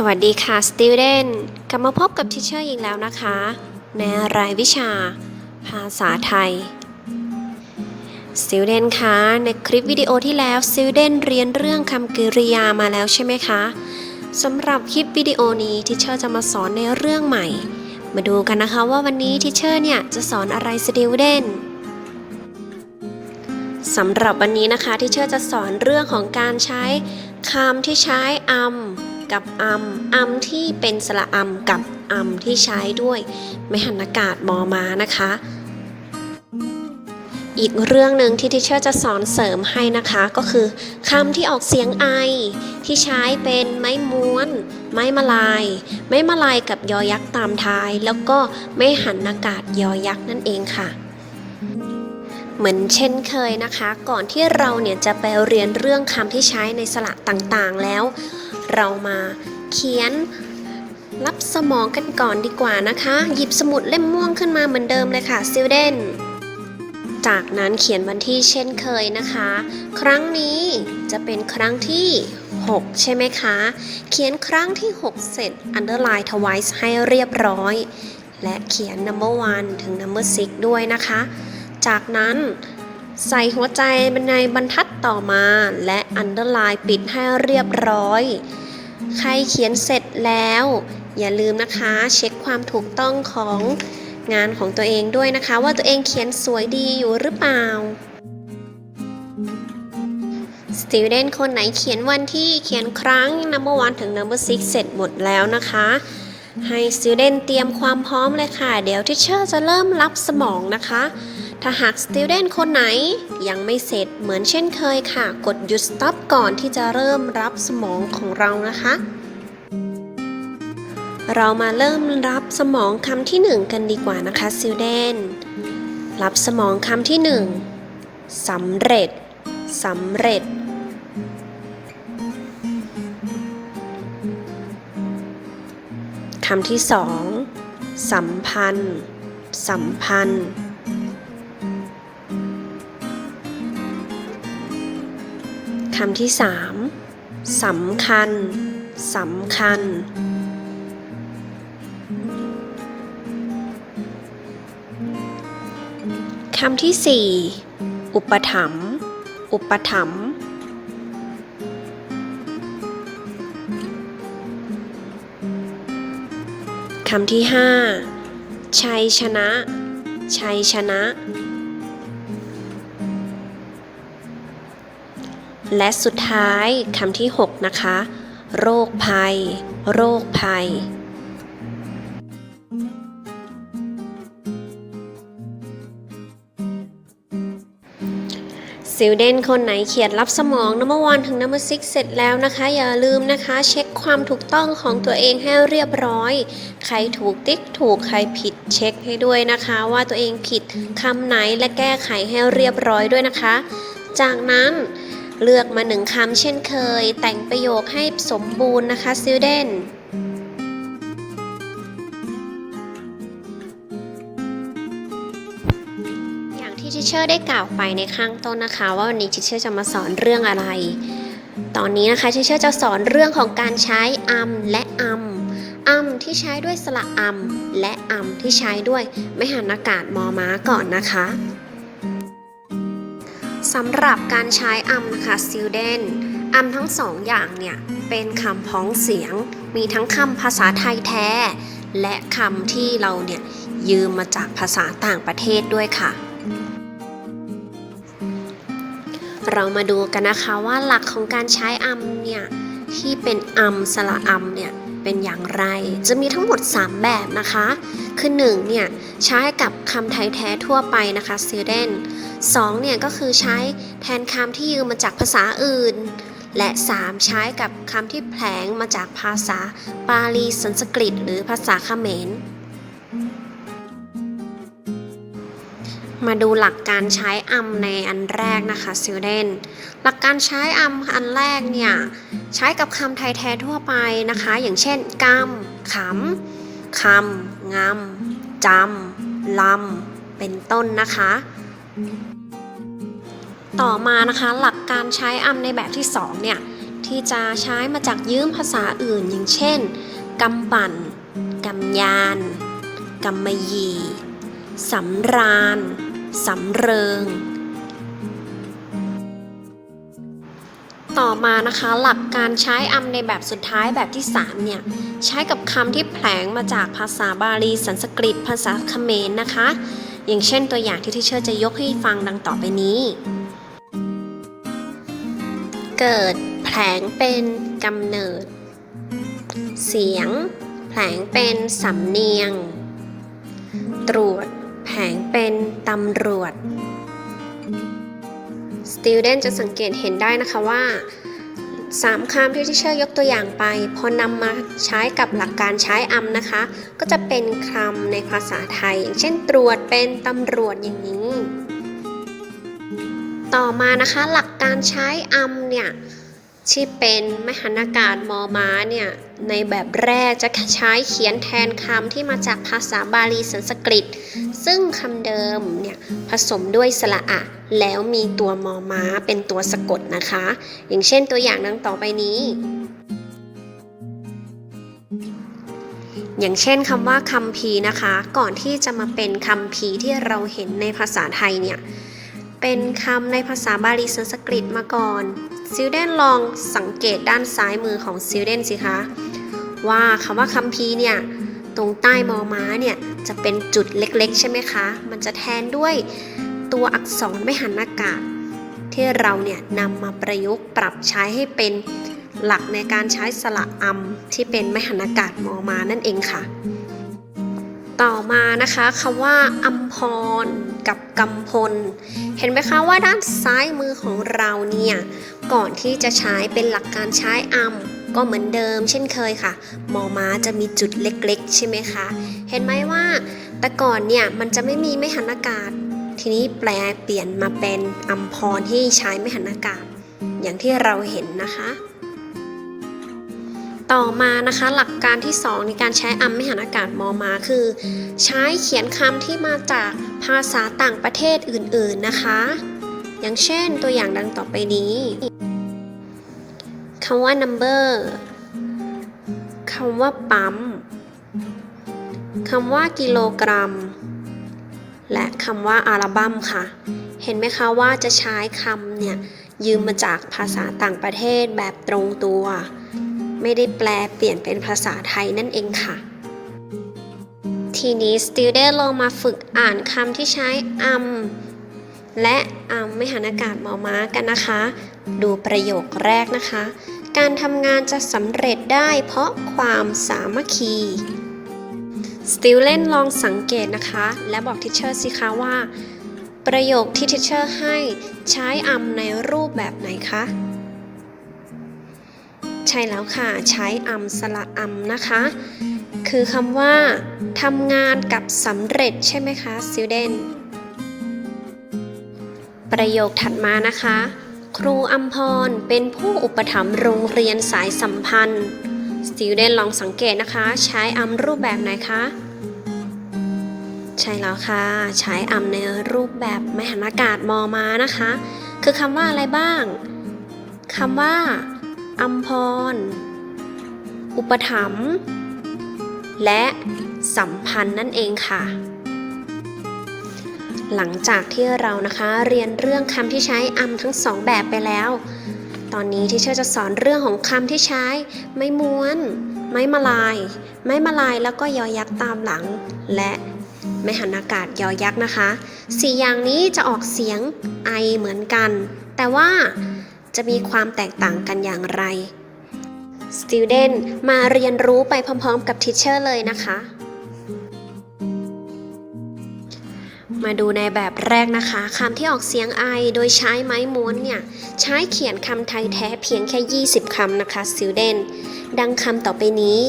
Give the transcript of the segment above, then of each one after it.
สวัสดีค่ะ student กลับมาพบกับทิเชอร์อีกแล้วนะคะ ในรายวิชา ภาษาไทย student คะในคลิปวิดีโอที่แล้ว student เรียนเรื่องคำกริยามาแล้วใช่ไหมคะสำหรับคลิปวิดีโอนี้ทิเชอร์จะมาสอนในเรื่องใหม่ มาดูกันนะคะว่าวันนี้ทิเชอร์เนี่ยจะสอนอะไร student สำหรับวันนี้นะคะที่เชอร์จะสอนเรื่องของการใช้คำที่ใช้อัม กับอัมอัมที่เป็นสระอัมกับอัมที่ใช้ด้วยไม่หันอากาศมอมานะคะ อีกเรื่องหนึ่งที่ทิเชอร์จะสอนเสริมให้นะคะก็คือคำที่ออกเสียงไอ ที่ใช้เป็นไม้ม้วน ไม้มาลาย ไม้มาลายกับยอยักษ์ตามท้าย แล้วก็ไม่หันอากาศยอยักษ์นั่นเองค่ะเหมือนเช่นเคยนะคะ ก่อนที่เราเนี่ยจะไปเรียนเรื่องคำที่ใช้ในสระต่างๆแล้ว เรามาเขียนรับสมองกันก่อนดีกว่านะคะ หยิบสมุดเล่มม่วงขึ้นมาเหมือนเดิมเลยค่ะซิลเดนจากนั้นเขียนวันที่เช่นเคยนะคะ ครั้งนี้จะเป็นครั้งที่ 6 ใช่ไหมคะ เขียนครั้งที่ 6 เสร็จ underline twice ให้เรียบร้อย และเขียน number one ถึง number six ด้วยนะคะ จากนั้น ใส่หัวใจในบรรทัดต่อมา และ underline ปิดให้เรียบร้อย ใครเขียนเสร็จแล้ว อย่าลืมนะคะ เช็คความถูกต้องของงานของตัวเองด้วยนะคะ ว่าตัวเองเขียนสวยดีอยู่หรือเปล่า student คนไหนเขียนวันที่เขียนครั้ง number one ถึง number six เสร็จหมดแล้วนะคะ ให้ student เตรียมความพร้อมเลยค่ะ เดี๋ยว teacher จะเริ่มรับสมองนะคะ ถ้าหาก student คนไหน ยังไม่เสร็จเหมือนเช่นเคยค่ะ กดหยุด stop ก่อนที่จะเริ่มรับสมองของเรานะคะ เรามาเริ่มรับสมองคำที่ 1 กันดีกว่านะคะ student รับสมองคำที่ 1สำเร็จสำเร็จคำที่สองสัมพันธ์ สัมพันธ์ คำที่สามสำคัญสำคัญ คำที่สี่อุปถัมภ์อุปถัมภ์คำที่ห้าชัยชนะ ชัยชนะ และสุดท้ายคำที่ 6 นะคะ โรคภัย โรคภัยซิลเดนคนไหนเขียนรับสมองนัมวันถึงนัมซิกเสร็จแล้วนะคะ อย่าลืมนะคะ เช็คความถูกต้องของตัวเองให้เรียบร้อย ใครถูกติ๊กถูกใครผิดเช็คให้ด้วยนะคะ ว่าตัวเองผิดคำไหนและแก้ไขให้เรียบร้อยด้วยนะคะ จากนั้น เลือกมาหนึ่งคำเช่นเคย แต่งประโยคให้สมบูรณ์นะคะซิลเดนอย่างที่ทิเชอร์ได้กล่าวไปในข้างต้นนะคะ ว่าวันนี้ทิเชอร์จะมาสอนเรื่องอะไร ตอนนี้นะคะทิเชอร์จะสอนเรื่องของการใช้อัมและอัมอัมที่ใช้ด้วยสระอัมและอัมที่ใช้ด้วยไม่หันอากาศมอม้าก่อนนะคะ สำหรับการใช้อัมนะคะ student อัมทั้งสองอย่างเนี่ย เป็นคำพ้องเสียง มีทั้งคำภาษาไทยแท้ และคำที่เราเนี่ย ยืมมาจากภาษาต่างประเทศด้วยค่ะ เรามาดูกันนะคะว่าหลักของการใช้อัมเนี่ย ที่เป็นอัมสระอัมเนี่ย เป็นอย่างไร จะมีทั้งหมด 3 แบบนะคะ คือ1เนี่ยใช้กับคำไทยแท้ทั่วไปนะคะ student 2เนี่ยก็คือใช้แทนคำที่ยืมมาจากภาษาอื่น และ 3 ใช้กับคำที่แผลงมาจากภาษาปาลีสันสกฤต หรือภาษาเขมร มาดูหลักการใช้อัมในอันแรกนะคะ student หลักการใช้อัมอันแรกเนี่ยใช้กับคำไทยแท้ทั่วไปนะคะ อย่างเช่นกำขำคำ งำจำลำ เป็นต้นนะคะ ต่อมานะคะหลักการใช้อำในแบบที่ 2 เนี่ย ที่จะใช้มาจากยืมภาษาอื่น อย่างเช่นกำปั่นกำยานกำมะยีสำราญสำเริง ต่อมานะคะ หลักการใช้อำในแบบสุดท้ายแบบที่ 3 เนี่ย ใช้กับคำที่แผลงมาจากภาษาบาลีสันสกฤต ภาษาเขมรนะคะ อย่างเช่นตัวอย่างที่ที่เชอร์จะยกให้ฟังดังต่อไปนี้ เกิดแผลงเป็นกำเนิด เสียง แผลงเป็นสำเนียง ตรวจ แผลงเป็นตำรวจ student จะสังเกตเห็นได้นะคะว่าสามคำที่ที่เชอร์ยกตัวอย่างไป พอนำมาใช้กับหลักการใช้อำนะคะ ก็จะเป็นคำในภาษาไทย อย่างเช่นตรวจเป็นตำรวจอย่างนี้ ต่อมานะคะหลักการใช้อำเนี่ยที่เป็นมหันอากาศมอม้าเนี่ยในแบบแรกจะใช้เขียนแทนคำที่มาจากภาษาบาลีสันสกฤต ซึ่งคำเดิมเนี่ยผสมด้วยสระอะ แล้วมีตัวมอม้าเป็นตัวสะกดนะคะ อย่างเช่นตัวอย่างดังต่อไปนี้ อย่างเช่นคำว่าคำพีนะคะ ก่อนที่จะมาเป็นคำพีที่เราเห็นในภาษาไทยเนี่ย เป็นคำในภาษาบาลีสันสกฤตมาก่อนซิลเดนลองสังเกตด้านซ้ายมือของซิลเดนสิคะว่าคำว่าคำพีเนี่ยตรงใต้มอม้าเนี่ยจะเป็นจุดเล็กๆ ใช่ไหมคะ มันจะแทนด้วย ตัวอักษรไม่หันอากาศ ที่เราเนี่ยนำมาประยุกต์ปรับใช้ให้เป็นหลักในการใช้สระอำที่เป็นไม่หันอากาศมอมานั่นเองค่ะ ต่อมานะคะคำว่าอัมพรกับกำพล เห็นไหมคะว่าด้านซ้ายมือของเราเนี่ยก่อนที่จะใช้เป็นหลักการใช้อำก็เหมือนเดิมเช่นเคยค่ะ มอม้าจะมีจุดเล็กๆ ใช่ไหมคะ เห็นไหมว่า แต่ก่อนเนี่ยมันจะไม่มีไม่หันอากาศ ทีนี้แปลเปลี่ยนมาเป็นอัมพรที่ใช้ไม่หันอากาศ อย่างที่เราเห็นนะคะ ต่อมานะคะหลักการที่ 2 ในการใช้อัมไม่หันอากาศมอมาคือ ใช้เขียนคำที่มาจากภาษาต่างประเทศอื่นๆนะคะ อย่างเช่นตัวอย่างดังต่อไปนี้คำว่า number คำว่าปั๊มคำว่ากิโลกรัม และคำว่าอัลบั้มค่ะ เห็นไหมคะว่าจะใช้คำเนี่ยยืมมาจากภาษาต่างประเทศแบบตรงตัว ไม่ได้แปลเปลี่ยนเป็นภาษาไทยนั่นเองค่ะ ทีนี้ student ลองมาฝึกอ่านคำที่ใช้อัมและอัมไม่หันอากาศมอม้ากันนะคะ ดูประโยคแรกนะคะ การทำงานจะสำเร็จได้เพราะความสามัคคี สติลเลนลองสังเกตนะคะ และบอกทิเชอร์สิคะว่า ประโยคที่ทิเชอร์ให้ใช้อัมในรูปแบบไหนคะ ใช่แล้วค่ะ ใช้อัมสระอัมนะคะ คือคำว่าทำงานกับสำเร็จใช่ไหมคะ student ประโยคถัดมานะคะ ครูอัมพรเป็นผู้อุปถัมภ์โรงเรียนสายสัมพันธ์ student ลองสังเกตนะคะ ใช้อัมรูปแบบไหนคะใช่แล้วค่ะ ใช้อัมในรูปแบบไมหันอากาศมอมานะคะ คือคำว่าอะไรบ้างคำว่าอัมพร อุปถัมภ์และสัมพันธ์นั่นเองค่ะ หลังจากที่เรานะคะเรียนเรื่องคำที่ใช้อัมทั้งสองแบบไปแล้ว ตอนนี้ที่เชอร์จะสอนเรื่องของคำที่ใช้ ไม้ม้วน ไม้มาลาย ไม้มาลายแล้วก็ยอยักษ์ตามหลัง และไม่หันอากาศยอยักษ์นะคะสี่อย่างนี้จะออกเสียงไอเหมือนกัน แต่ว่าจะมีความแตกต่างกันอย่างไร Student มาเรียนรู้ไปพร้อมๆ กับ Teacher เลยนะคะ มาดูในแบบแรกนะคะคำที่ออกเสียงไอโดยใช้ไม้ม้วนเนี่ย ใช้เขียนคำไทยแท้เพียงแค่ 20 คำนะคะ Student ดังคำต่อไปนี้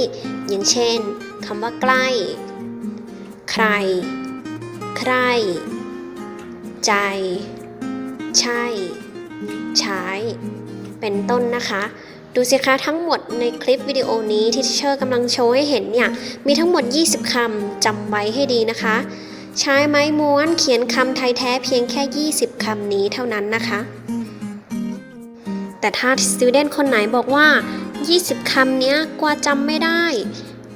อย่างเช่นคำว่าใกล้ ใคร ใคร ใจ ใช่ ใช้ เป็นต้นนะคะดูสิคะทั้งหมดในคลิปวิดีโอนี้ที่เชอร์กำลังโชว์ให้เห็นเนี่ย มีทั้งหมด 20 คำจำไว้ให้ดีนะคะ ใช้ไม้ม้วนเขียนคำไทยแท้เพียงแค่ 20 คำนี้เท่านั้นนะคะ แต่ถ้า student คนไหนบอกว่า 20 คำนี้กว่าจำไม่ได้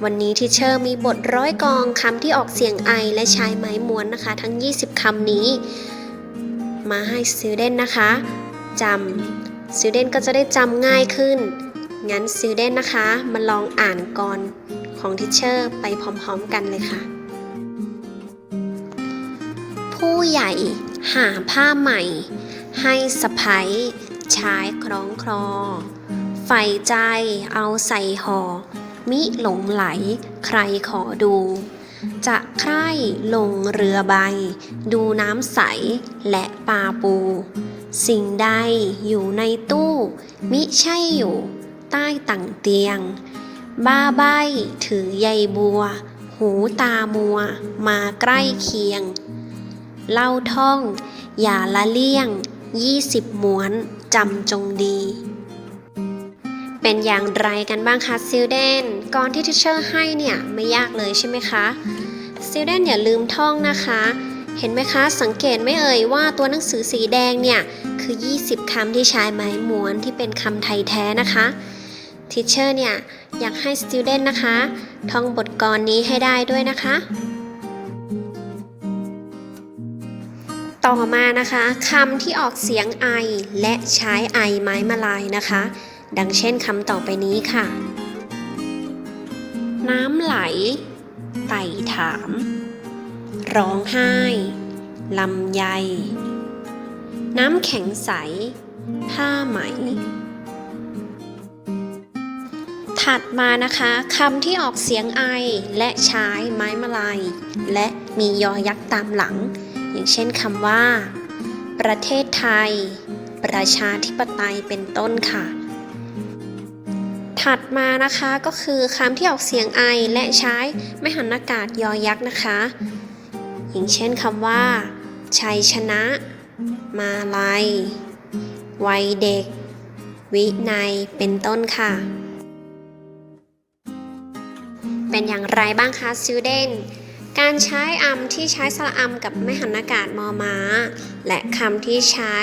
วันนี้ทีเชอร์มีบทร้อยกองคำที่ออกเสียงไอและใช้ไม้ม้วนนะคะ ทั้ง 20 คำนี้ มาให้ student นะคะจำ student ก็จะได้จำง่ายขึ้น งั้น student นะคะ มาลองอ่านกรของทีเชอร์ไปพร้อมๆกันเลยค่ะ ผู้ใหญ่หาผ้าใหม่ ให้สะพ้ยชายคล้องคลอใฝ่ใจเอาใส่ห่อมิหลงไหลใครขอดู จะใคร่ลงเรือใบ ดูน้ำใสและปลาปู สิ่งใดอยู่ในตู้ มิใช่อยู่ใต้ตั่งเตียง บ้าใบถือใยบัว หูตามัว มาใกล้เคียง เล่าท่อง อย่าละเลี่ยง 20ม้วนจำจงดี เป็นอย่างไรกันบ้างคะซิลเดนก่อนที่ทิเชอร์ให้เนี่ย ไม่ยากเลยใช่ไหมคะซิลเดนอย่าลืมท่องนะคะ เห็นไหมคะ สังเกตไม่เอ่ยว่าตัวหนังสือสีแดงเนี่ย คือ 20 คำที่ใช้ไม้ม้วนที่เป็นคำไทยแท้นะคะทิเชอร์เนี่ย อยากให้สติ d เดนนะคะ ท่องบทกรนี้ให้ได้ด้วยนะคะ ต่อมานะคะคำที่ออกเสียงไอและใช้ไอไม้มาลายนะคะ ดังเช่นคำต่อไปนี้ค่ะ น้ำไหล ไต่ถาม ร้องไห้ลำไย น้ำแข็งใส ผ้าไหม ถัดมานะคะคำที่ออกเสียงไอและใช้ไม้มาลาย และมียอยักษ์ตามหลัง อย่างเช่นคำว่า ประเทศไทย ประชาธิปไตยเป็นต้นค่ะ ถัดมานะคะก็คือคำที่ออกเสียงไอและใช้ไม่หันอากาศยอยักษ์นะคะ อย่างเช่นคำว่า ชัยชนะ มาลัย วัยเด็ก วินัยเป็นต้นค่ะเป็นอย่างไรบ้างคะ student การใช้อำที่ใช้สระอำกับไม่หันอากาศมอม้าและคำที่ใช้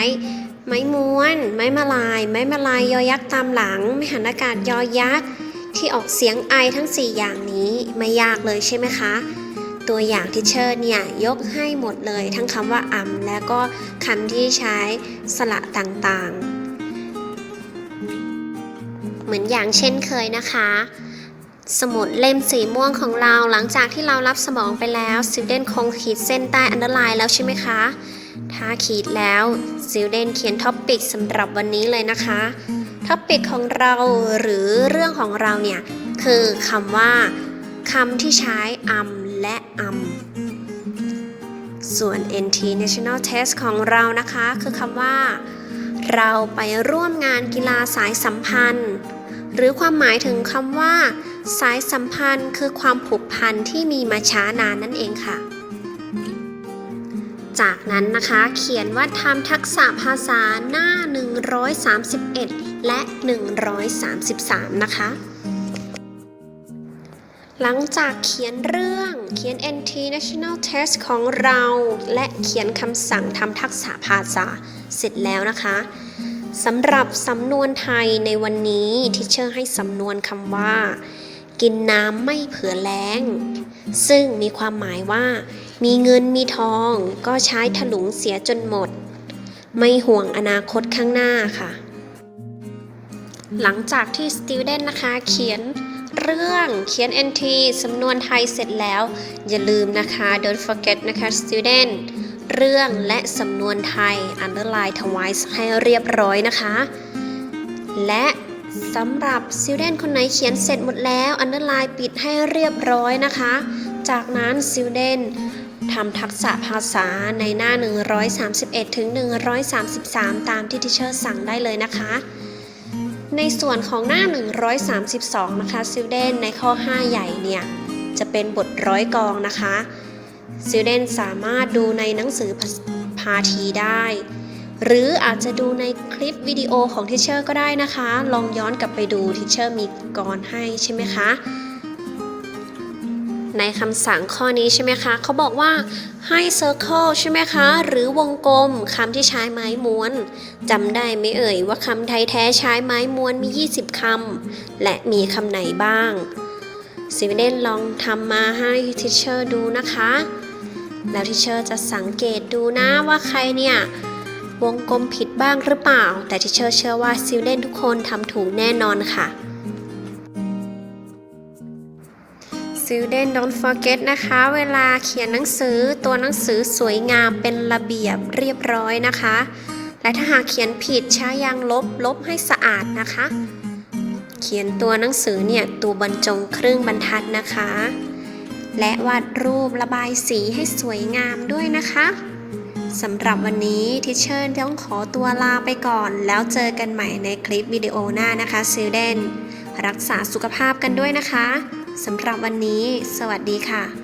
ไม้ม้วน ไม้มาลาย ไม้มาลายยอยักษ์ตามหลัง ไม่หันอากาศยอยักษ์ที่ออกเสียงไอทั้ง 4 อย่างนี้ไม่ยากเลยใช่ไหมคะ ตัวอย่างที่เชิญเนี่ยยกให้หมดเลยทั้งคำว่าอำและก็คำที่ใช้สระต่างๆ เหมือนอย่างเช่นเคยนะคะ สมุดเล่มสีม่วงของเราหลังจากที่เรารับสมองไปแล้ว student คงขีดเส้นใต้ underline แล้วใช่ไหมคะ ถ้าขีดแล้ว student เขียนท็อปิกสำหรับวันนี้เลยนะคะท็อปิกของเราหรือเรื่องของเราเนี่ย คือคำว่าคำที่ใช้อำและอำส่วน NT National Test ของเรานะคะ คือคำว่า เราไปร่วมงานกีฬาสายสัมพันธ์ หรือความหมายถึงคำว่า สายสัมพันธ์คือความผูกพันที่มีมาช้านานนั่นเองค่ะ จากนั้นนะคะ เขียนว่าทำทักษะภาษาหน้า 131 และ 133 นะคะ หลังจากเขียนเรื่องเขียน NT National Test ของเรา และเขียนคำสั่งทำทักษะภาษาเสร็จแล้วนะคะสำหรับสำนวนไทยในวันนี้ที่เชอร์ให้สำนวนคำว่า กินน้ำไม่เผื่อแล้ง ซึ่งมีความหมายว่า มีเงินมีทองก็ใช้ถลุงเสียจนหมด ไม่ห่วงอนาคตข้างหน้าค่ะ หลังจากที่ student นะคะเขียนเรื่องเขียน NT สำนวนไทยเสร็จแล้ว อย่าลืมนะคะ don't forget นะคะ student เรื่องและสำนวนไทย underline ทวายให้เรียบร้อยนะคะ และ สำหรับ student คนไหนเขียนเสร็จหมดแล้ว underline ปิดให้เรียบร้อยนะคะ จากนั้น student ทำทักษะภาษาในหน้า 131 ถึง 133 ตามที่ทิเชอร์สั่งได้เลยนะคะ ในส่วนของหน้า 132 นะคะ student ในข้อ 5 ใหญ่เนี่ย จะเป็นบทร้อยกองนะคะ student สามารถดูในหนังสือพาทีได้ หรืออาจจะดูในคลิปวิดีโอของทิเชอร์ก็ได้นะคะ ลองย้อนกลับไปดูทิเชอร์มีกรให้ใช่ไหมคะ ในคำสั่งข้อนี้ใช่ไหมคะเขาบอกว่าให้ circle ใช่ไหมคะ หรือวงกลมคำที่ใช้ไม้ม้วนจำได้ไหมเอ่ยว่าคำไทยแท้ใช้ไม้ม้วนมี 20คำและมีคำไหนบ้างซิวเดนลองทำมาให้ทิเชอร์ดูนะคะ แล้วทิเชอร์จะสังเกตดูนะว่าใครเนี่ย วงกลมผิดบ้างหรือเปล่า แต่ทิเชอร์เชื่อว่าซิลเดนทุกคนทำถูกแน่นอนค่ะ Student don't forget นะคะ เวลาเขียนหนังสือตัวหนังสือสวยงามเป็นระเบียบเรียบร้อยนะคะ และถ้าหากเขียนผิดใช้ยางลบลบให้สะอาดนะคะ เขียนตัวหนังสือเนี่ยตัวบรรจงครึ่งบรรทัดนะคะ และวาดรูประบายสีให้สวยงามด้วยนะคะ สำหรับวันนี้ทิเชอร์ต้องขอตัวลาไปก่อน แล้วเจอกันใหม่ในคลิปวิดีโอหน้านะคะซิลเดนรักษาสุขภาพกันด้วยนะคะสำหรับวันนี้ สวัสดีค่ะ